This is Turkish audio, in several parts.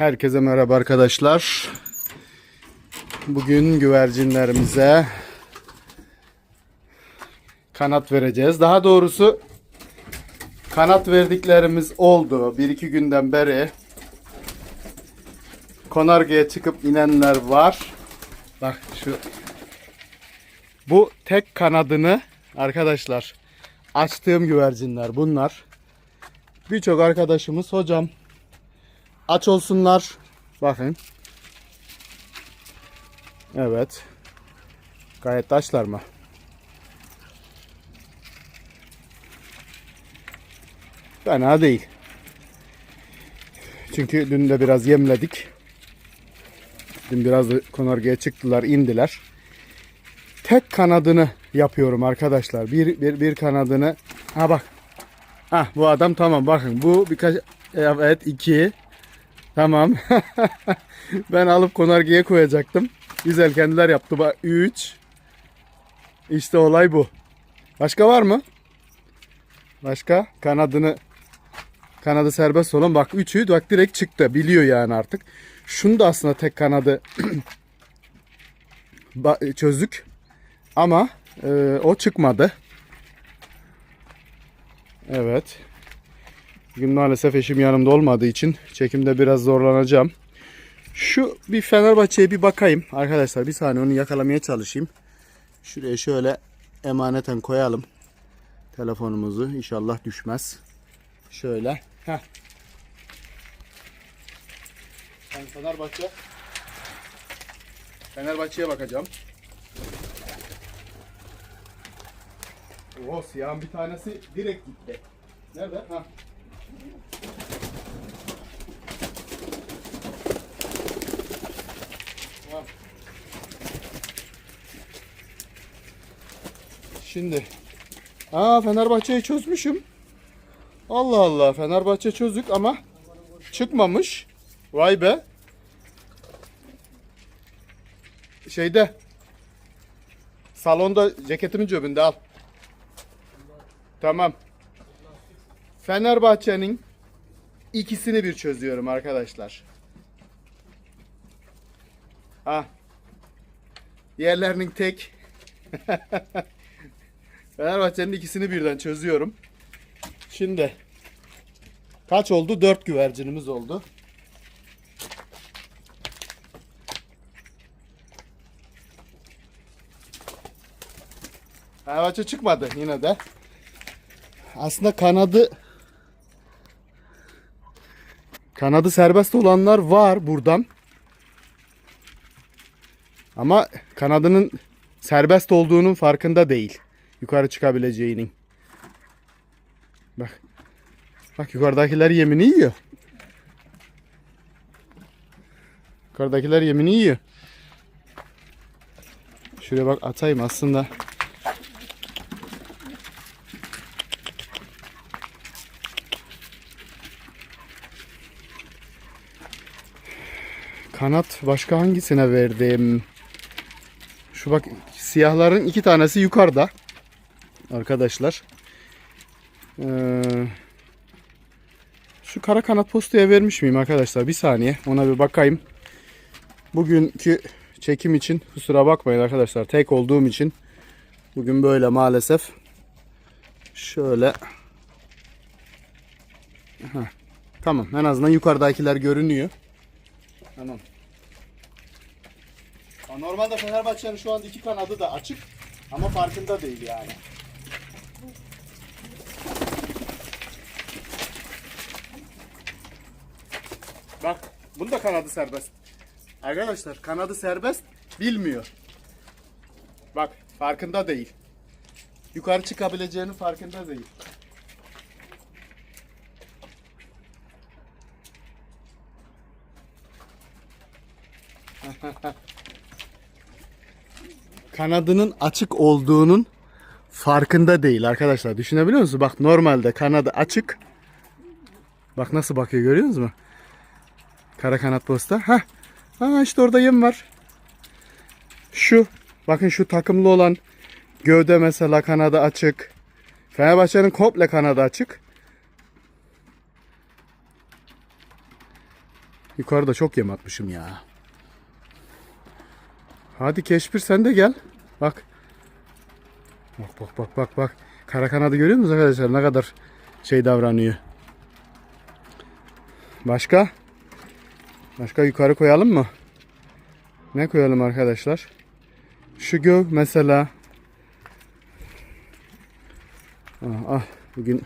Herkese merhaba arkadaşlar. Bugün güvercinlerimize kanat vereceğiz. Daha doğrusu kanat verdiklerimiz oldu. Bir iki günden beri konargaya çıkıp inenler var. Bak şu bu tek kanadını arkadaşlar açtığım güvercinler bunlar. Birçok arkadaşımız hocam aç olsunlar. Bakın. Evet. Gayet taşlar mı? Fena değil. Çünkü dün de biraz yemledik. Dün biraz da konargaya çıktılar, indiler. Tek kanadını yapıyorum arkadaşlar. Bir, bir, bir kanadını. Ha bak. Ha bu adam tamam bakın. Bu birkaç evet iki. Tamam. ben alıp konargaya koyacaktım. Güzel kendiler yaptı. Bak 3. İşte olay bu. Başka var mı? Başka kanadını kanadı serbest olan bak üçü bak direkt çıktı. Biliyor yani artık. Şunu da aslında tek kanadı çözdük. Ama e, o çıkmadı. Evet. Bugün maalesef eşim yanımda olmadığı için çekimde biraz zorlanacağım. Şu bir Fenerbahçe'ye bir bakayım. Arkadaşlar bir saniye onu yakalamaya çalışayım. Şuraya şöyle emaneten koyalım. Telefonumuzu inşallah düşmez. Şöyle. Heh. Ben Fenerbahçe Fenerbahçe'ye bakacağım. Oo siyahın bir tanesi direkt gitti. Nerede? Ha. Şimdi. Aa Fenerbahçe'yi çözmüşüm. Allah Allah Fenerbahçe çözdük ama çıkmamış. Vay be. Şeyde salonda ceketimin cebinde al. Tamam. Fenerbahçe'nin ikisini bir çözüyorum arkadaşlar. Ah. Yerlerinin tek. Fenerbahçe'nin ikisini birden çözüyorum. Şimdi kaç oldu? 4 güvercinimiz oldu. Fenerbahçe çıkmadı yine de. Aslında kanadı kanadı serbest olanlar var buradan. Ama kanadının serbest olduğunun farkında değil. Yukarı çıkabileceğinin. Bak. Bak yukarıdakiler yemini yiyor. Yukarıdakiler yemini yiyor. Şuraya bak atayım aslında. Kanat başka hangisine verdim? Şu bak siyahların iki tanesi yukarıda. Arkadaşlar. Ee, şu kara kanat postaya vermiş miyim arkadaşlar? Bir saniye ona bir bakayım. Bugünkü çekim için kusura bakmayın arkadaşlar. Tek olduğum için bugün böyle maalesef. Şöyle. Heh, Tamam en azından yukarıdakiler görünüyor. Tamam. Normalde Fenerbahçe'nin şu anda iki kanadı da açık ama farkında değil yani. Bak, bunun da kanadı serbest. Arkadaşlar kanadı serbest bilmiyor. Bak, farkında değil. Yukarı çıkabileceğinin farkında değil. kanadının açık olduğunun farkında değil arkadaşlar. Düşünebiliyor musunuz? Bak normalde kanadı açık. Bak nasıl bakıyor görüyor musunuz? Kara kanat posta. Ha. Ha işte orada yem var. Şu. Bakın şu takımlı olan gövde mesela kanadı açık. Fenerbahçe'nin komple kanadı açık. Yukarıda çok yem atmışım ya. Hadi Keşpir sen de gel. Bak. Bak bak bak bak bak. Kara kanadı görüyor musunuz arkadaşlar? Ne kadar şey davranıyor. Başka? Başka yukarı koyalım mı? Ne koyalım arkadaşlar? Şu göv mesela. Ah, ah bugün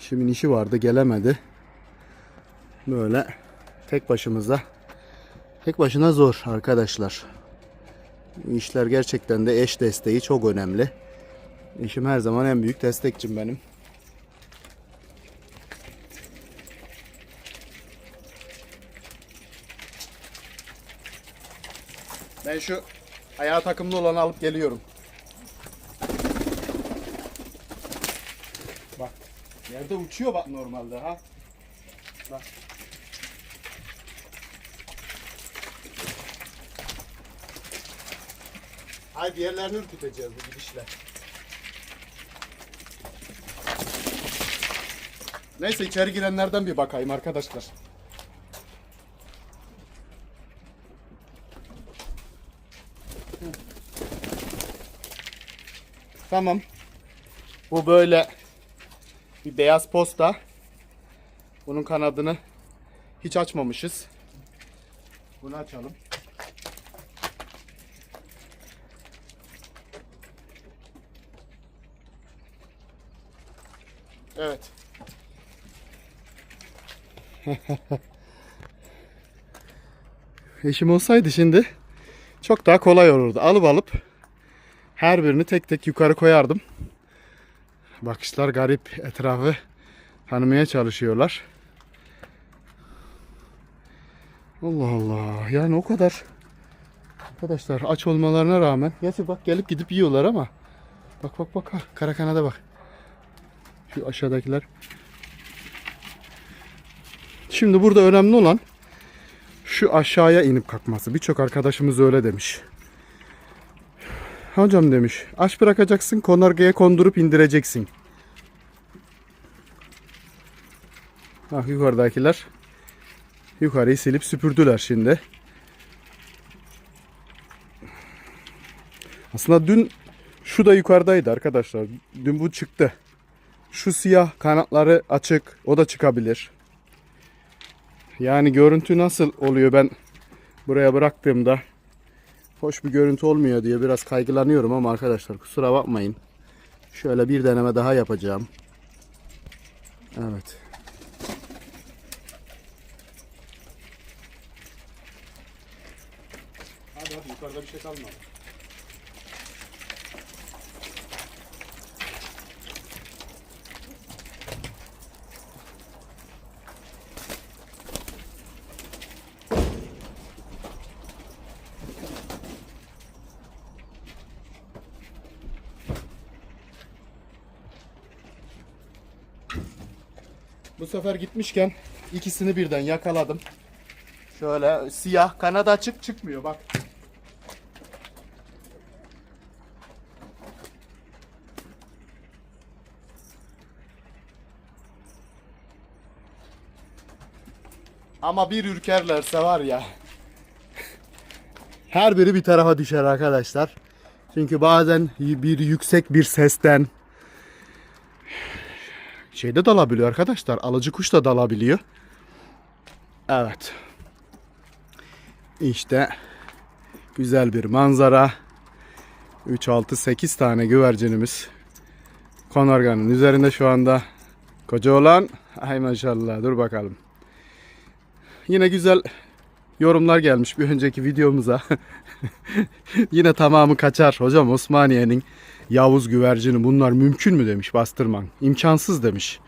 işimin işi vardı gelemedi. Böyle tek başımıza tek başına zor arkadaşlar. Bu işler gerçekten de eş desteği çok önemli. Eşim her zaman en büyük destekçim benim. Ben şu ayağı takımlı olanı alıp geliyorum. Bak yerde uçuyor bak normalde ha. Bak. Hayır diğerlerini ürküteceğiz bu gidişle. Neyse içeri girenlerden bir bakayım arkadaşlar. Tamam. Bu böyle bir beyaz posta. Bunun kanadını hiç açmamışız. Bunu açalım. Evet. Eşim olsaydı şimdi çok daha kolay olurdu. Alıp alıp her birini tek tek yukarı koyardım. Bakışlar garip etrafı tanımaya çalışıyorlar. Allah Allah. Yani o kadar arkadaşlar aç olmalarına rağmen gerçi bak gelip gidip yiyorlar ama bak bak bak ha, kara kanada bak. Şu aşağıdakiler. Şimdi burada önemli olan şu aşağıya inip kalkması. Birçok arkadaşımız öyle demiş. Hocam demiş aç bırakacaksın konargaya kondurup indireceksin. Bak yukarıdakiler yukarıyı silip süpürdüler şimdi. Aslında dün şu da yukarıdaydı arkadaşlar. Dün bu çıktı. Şu siyah kanatları açık. O da çıkabilir. Yani görüntü nasıl oluyor ben buraya bıraktığımda hoş bir görüntü olmuyor diye biraz kaygılanıyorum ama arkadaşlar kusura bakmayın. Şöyle bir deneme daha yapacağım. Evet. Hadi hadi yukarıda bir şey kalmadı. Bu sefer gitmişken ikisini birden yakaladım. Şöyle siyah kanat açık çıkmıyor bak. Ama bir ürkerlerse var ya. Her biri bir tarafa düşer arkadaşlar. Çünkü bazen bir yüksek bir sesten şeyde dalabiliyor arkadaşlar. Alıcı kuş da dalabiliyor. Evet. İşte güzel bir manzara. 3, 6, 8 tane güvercinimiz. Konarganın üzerinde şu anda. Koca olan. Ay maşallah dur bakalım. Yine güzel yorumlar gelmiş bir önceki videomuza. Yine tamamı kaçar. Hocam Osmaniye'nin Yavuz güvercini bunlar mümkün mü demiş bastırman. İmkansız demiş.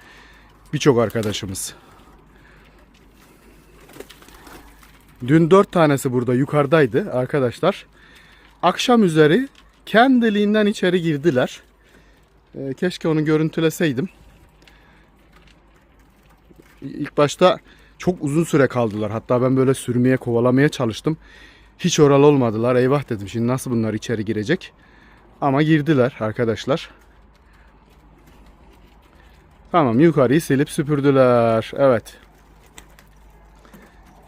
Birçok arkadaşımız. Dün dört tanesi burada yukarıdaydı arkadaşlar. Akşam üzeri kendiliğinden içeri girdiler. Ee, keşke onu görüntüleseydim. İlk başta çok uzun süre kaldılar. Hatta ben böyle sürmeye kovalamaya çalıştım. Hiç oral olmadılar. Eyvah dedim şimdi nasıl bunlar içeri girecek. Ama girdiler arkadaşlar. Tamam yukarıyı silip süpürdüler. Evet.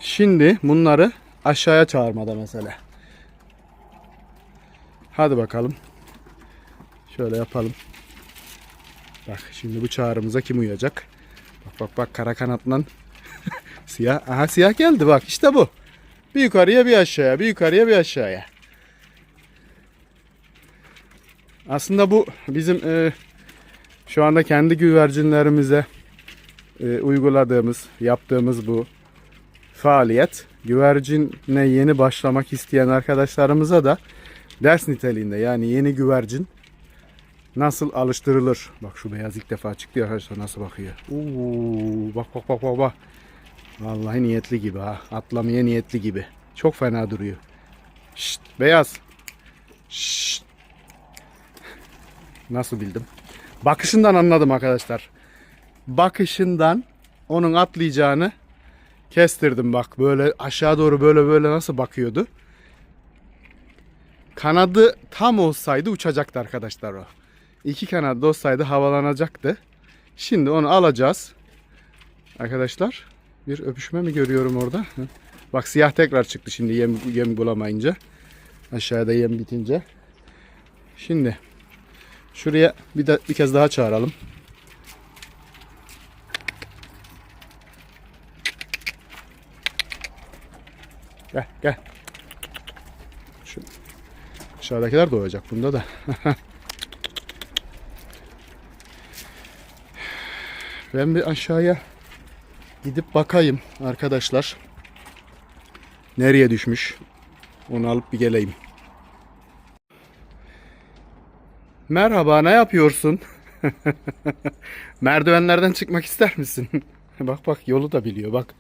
Şimdi bunları aşağıya çağırmada mesele. Hadi bakalım. Şöyle yapalım. Bak şimdi bu çağrımıza kim uyacak? Bak bak bak kara kanatla siyah. Aha siyah geldi bak işte bu. Bir yukarıya bir aşağıya, bir yukarıya bir aşağıya. Aslında bu bizim e, şu anda kendi güvercinlerimize e, uyguladığımız, yaptığımız bu faaliyet güvercine yeni başlamak isteyen arkadaşlarımıza da ders niteliğinde yani yeni güvercin nasıl alıştırılır? Bak şu beyaz ilk defa çıktı arkadaşlar nasıl bakıyor. Oo, bak bak bak bak bak. Vallahi niyetli gibi ha. Atlamaya niyetli gibi. Çok fena duruyor. Şşt, beyaz. Şşt. Nasıl bildim? Bakışından anladım arkadaşlar. Bakışından onun atlayacağını kestirdim bak. Böyle aşağı doğru böyle böyle nasıl bakıyordu. Kanadı tam olsaydı uçacaktı arkadaşlar o. İki kanadı olsaydı havalanacaktı. Şimdi onu alacağız. Arkadaşlar bir öpüşme mi görüyorum orada? Bak siyah tekrar çıktı şimdi yem, yem bulamayınca. Aşağıda yem bitince. Şimdi şuraya bir de bir kez daha çağıralım. Gel gel. Şu aşağıdakiler doğacak bunda da. ben bir aşağıya gidip bakayım arkadaşlar. Nereye düşmüş? Onu alıp bir geleyim. Merhaba, ne yapıyorsun? Merdivenlerden çıkmak ister misin? bak bak yolu da biliyor bak.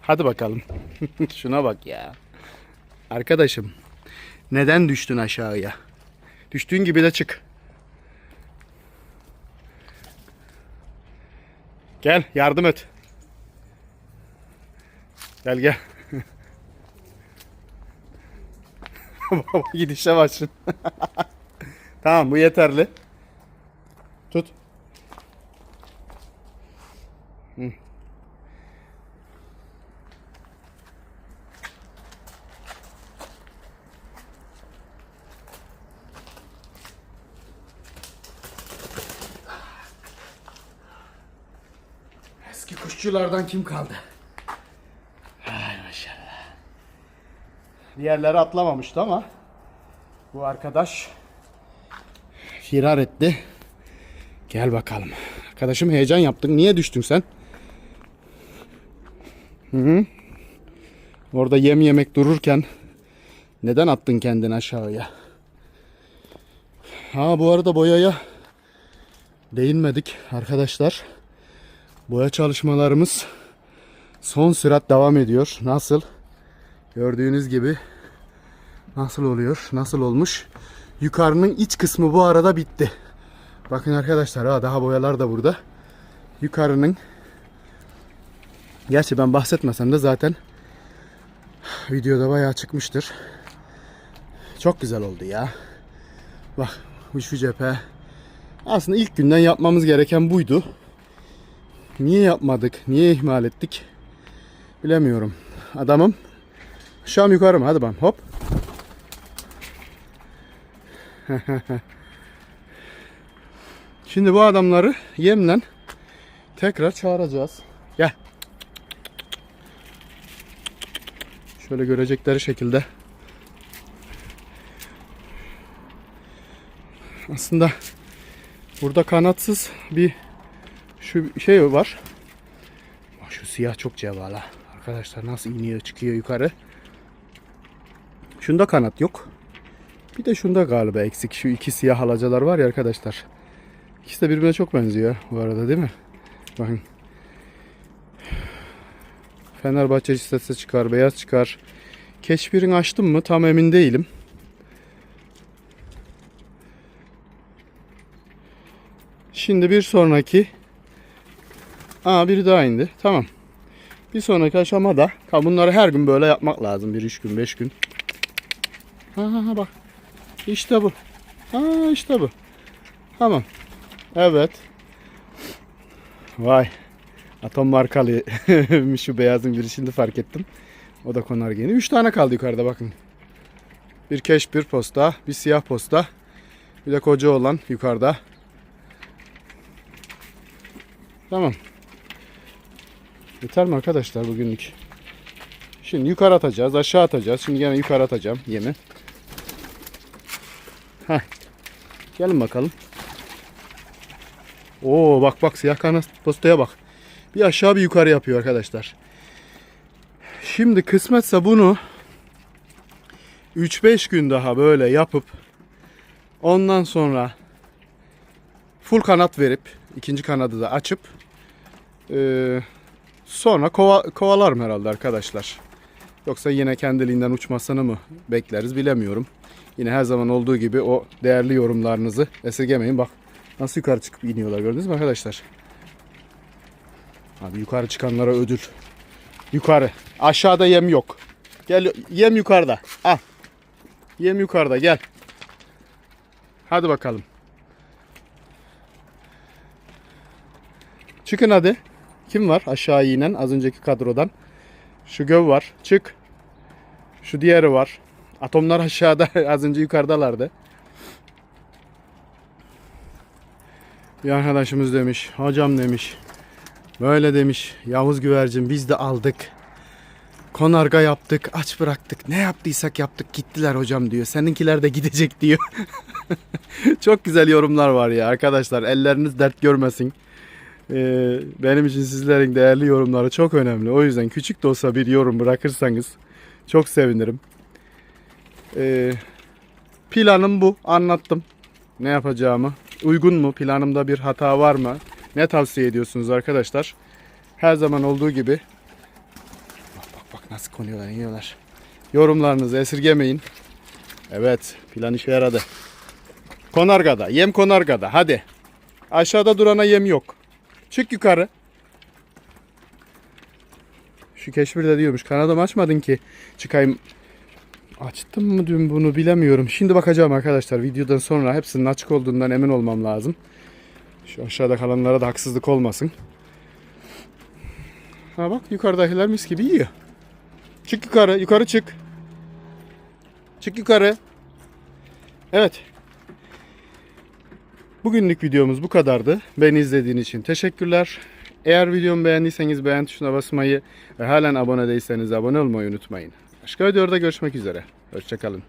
Hadi bakalım. Şuna bak ya. Arkadaşım, neden düştün aşağıya? Düştüğün gibi de çık. Gel, yardım et. Gel gel. Baba gidişe başın. tamam bu yeterli. Tut. Eski kuşçulardan kim kaldı? Ay maşallah. Diğerleri atlamamıştı ama bu arkadaş firar etti. Gel bakalım. Arkadaşım heyecan yaptın. Niye düştün sen? Hı hı. Orada yem yemek dururken neden attın kendini aşağıya? Ha bu arada boyaya değinmedik arkadaşlar. Boya çalışmalarımız son sürat devam ediyor. Nasıl? Gördüğünüz gibi nasıl oluyor? Nasıl olmuş? Yukarının iç kısmı bu arada bitti. Bakın arkadaşlar ha daha boyalar da burada. Yukarının Gerçi ben bahsetmesem de zaten videoda bayağı çıkmıştır. Çok güzel oldu ya. Bak bu şu cephe. Aslında ilk günden yapmamız gereken buydu. Niye yapmadık? Niye ihmal ettik? Bilemiyorum. Adamım. Şam yukarı mı? Hadi bakalım. Hop. Şimdi bu adamları yemle tekrar çağıracağız. Gel. Şöyle görecekleri şekilde. Aslında burada kanatsız bir şu şey var. Şu siyah çok cevala. Arkadaşlar nasıl iniyor çıkıyor yukarı. Şunda kanat yok. Bir de şunda galiba eksik. Şu iki siyah alacalar var ya arkadaşlar. İkisi de birbirine çok benziyor bu arada değil mi? Bakın. Fenerbahçe listesi çıkar, beyaz çıkar. Keşfirin açtım mı tam emin değilim. Şimdi bir sonraki Aa biri daha indi. Tamam. Bir sonraki aşamada bunları her gün böyle yapmak lazım. Bir üç gün, beş gün. Ha ha ha bak. İşte bu. Ha işte bu. Tamam. Evet. Vay. Atom markalı şu beyazın biri şimdi fark ettim. O da konar yeni. 3 tane kaldı yukarıda bakın. Bir keş bir posta, bir siyah posta. Bir de koca olan yukarıda. Tamam. Yeter mi arkadaşlar bugünlük? Şimdi yukarı atacağız, aşağı atacağız. Şimdi yine yukarı atacağım yemi. Heh. Gelin bakalım. Oo bak bak siyah kanat postaya bak. Bir aşağı bir yukarı yapıyor arkadaşlar. Şimdi kısmetse bunu 3-5 gün daha böyle yapıp ondan sonra full kanat verip ikinci kanadı da açıp eee, sonra kova, kovalarım herhalde arkadaşlar. Yoksa yine kendiliğinden uçmasını mı bekleriz bilemiyorum. Yine her zaman olduğu gibi o değerli yorumlarınızı esirgemeyin. Bak nasıl yukarı çıkıp iniyorlar gördünüz mü arkadaşlar? Abi yukarı çıkanlara ödül. Yukarı. Aşağıda yem yok. Gel yem yukarıda. Al. Yem yukarıda gel. Hadi bakalım. Çıkın hadi. Kim var aşağı inen az önceki kadrodan? Şu göv var. Çık. Şu diğeri var. Atomlar aşağıda az önce yukarıdalardı. Bir arkadaşımız demiş. Hocam demiş. Böyle demiş. Yavuz güvercin biz de aldık. Konarga yaptık, aç bıraktık. Ne yaptıysak yaptık gittiler hocam diyor. Seninkiler de gidecek diyor. Çok güzel yorumlar var ya arkadaşlar. Elleriniz dert görmesin. Ee, benim için sizlerin değerli yorumları çok önemli. O yüzden küçük de olsa bir yorum bırakırsanız çok sevinirim. Ee, planım bu. Anlattım. Ne yapacağımı. Uygun mu? Planımda bir hata var mı? Ne tavsiye ediyorsunuz arkadaşlar? Her zaman olduğu gibi Bak bak bak nasıl konuyorlar, iniyorlar. Yorumlarınızı esirgemeyin. Evet, plan işe yaradı. Konargada, yem konargada. Hadi. Aşağıda durana yem yok. Çık yukarı. Şu keşfir de diyormuş. Kanadım açmadın ki. Çıkayım. Açtım mı dün bunu bilemiyorum. Şimdi bakacağım arkadaşlar. Videodan sonra hepsinin açık olduğundan emin olmam lazım. Şu aşağıda kalanlara da haksızlık olmasın. Ha bak yukarıdakiler mis gibi yiyor. Çık yukarı, yukarı çık. Çık yukarı. Evet. Bugünlük videomuz bu kadardı. Beni izlediğin için teşekkürler. Eğer videomu beğendiyseniz beğen tuşuna basmayı ve halen abone değilseniz abone olmayı unutmayın. Başka videoda görüşmek üzere. Hoşçakalın.